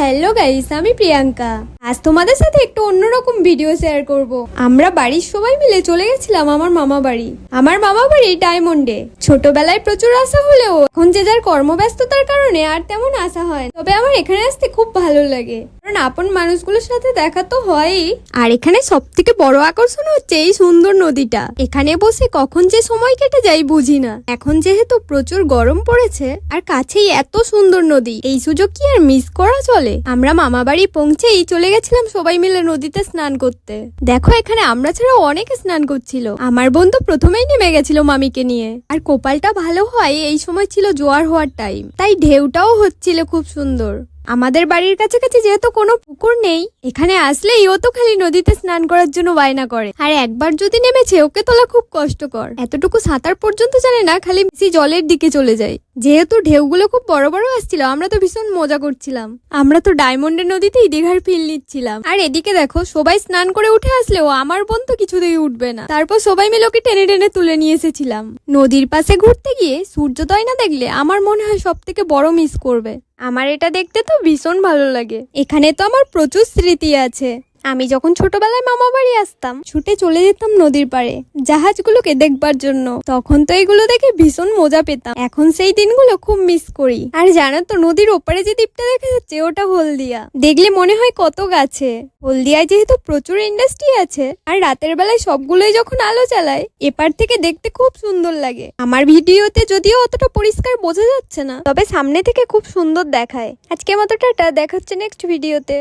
Hello guys, আমি প্রিয়াঙ্কা। আজ তোমাদের সাথে একটু অন্যরকম ভিডিও শেয়ার করব। আমরা বাড়ির সবাই মিলে চলে গেছিলাম আমার মামা বাড়ি। আমার মামা বাড়ি ডায়মন্ডে। ছোটবেলায় প্রচুর আশা হলেও এখন যে যার কর্মব্যস্ততার কারণে আর তেমন আশা হয় তবে আমার এখানে আসতে খুব ভালো লাগে। কারণ আপন মানুষগুলোর সাথে দেখা তো হয়ই। আর এখানে সব থেকে বড় আকর্ষণ হচ্ছে এই সুন্দর নদীটা। এখানে বসে কখন যে সময় কেটে যায় বুঝি না। এখন যেহেতু প্রচুর গরম পড়েছে, আর কাছেই এত সুন্দর নদী, এই সুযোগ কি আর মিস করা চলে? আমরা মামা বাড়ি পৌঁছেই চলে গেছিলাম সবাই মিলে নদীতে স্নান করতে। দেখো, এখানে আমরা ছাড়াও অনেকে স্নান করছিল। আমার বোন তো প্রথমেই নেমে গেছিল মামিকে নিয়ে। আর কোপালটা ভালো হয়, এই সময় ছিল জোয়ার হওয়ার টাইম তাই ঢেউটাও হচ্ছিল খুব সুন্দর। আমাদের বাড়ির কাছাকাছি যেহেতু কোনো পুকুর নেই, এখানে আসলেই ও তো খালি নদীতে স্নান করার জন্য বায়না করে। আর একবার যদি নেমেছে, ওকে তোলা খুব কষ্টকর। এতটুকু সাঁতার পর্যন্ত জানে না, খালি বেশি জলের দিকে চলে যায়। যেহেতু ঢেউগুলো খুব বড় বড় আসছিল, আমরা তো ভীষণ মজা করছিলাম। আমরা তো ডায়মন্ডের নদীতেই দীঘার ফিল নিচ্ছিলাম। আর এদিকে দেখো, সবাই স্নান করে উঠে আসলেও আমার বোন তো কিছুতেই উঠবে না। তারপর সবাই মিলে ওকে টেনে টেনে তুলে নিয়ে এসেছিলাম। নদীর পাশে ঘুরতে গিয়ে সূর্যোদয় না দেখলে আমার মনে হয় সব থেকে বড় মিস করবে। আমার এটা দেখতে তো ভীষণ ভালো লাগে। এখানে তো আমার প্রচুর স্মৃতি আছে। আমি যখন ছোটবেলায় মামা বাড়ি আসতাম, ছুটে চলে যেতাম নদীর পাড়ে জাহাজগুলোকে দেখবার জন্য। তখন তো এগুলো দেখে ভীষণ মজা পেতাম। এখন সেই দিনগুলো খুব মিস করি। আর জানো তো, নদীর ওপারে যে দ্বীপটা দেখা যাচ্ছে, ওটা হলদিয়া। দেখলে মনে হয় কত গাছে। হলদিয়ায় যেহেতু প্রচুর ইন্ডাস্ট্রি আছে, আর রাতের বেলায় সবগুলোই যখন আলো জ্বালায়, এপার থেকে দেখতে খুব সুন্দর লাগে। আমার ভিডিওতে যদিও অতটা পরিষ্কার বোঝা যাচ্ছে না, তবে সামনে থেকে খুব সুন্দর দেখায়। আজকে মতো টাটা দেখাচ্ছে নেক্সট ভিডিওতে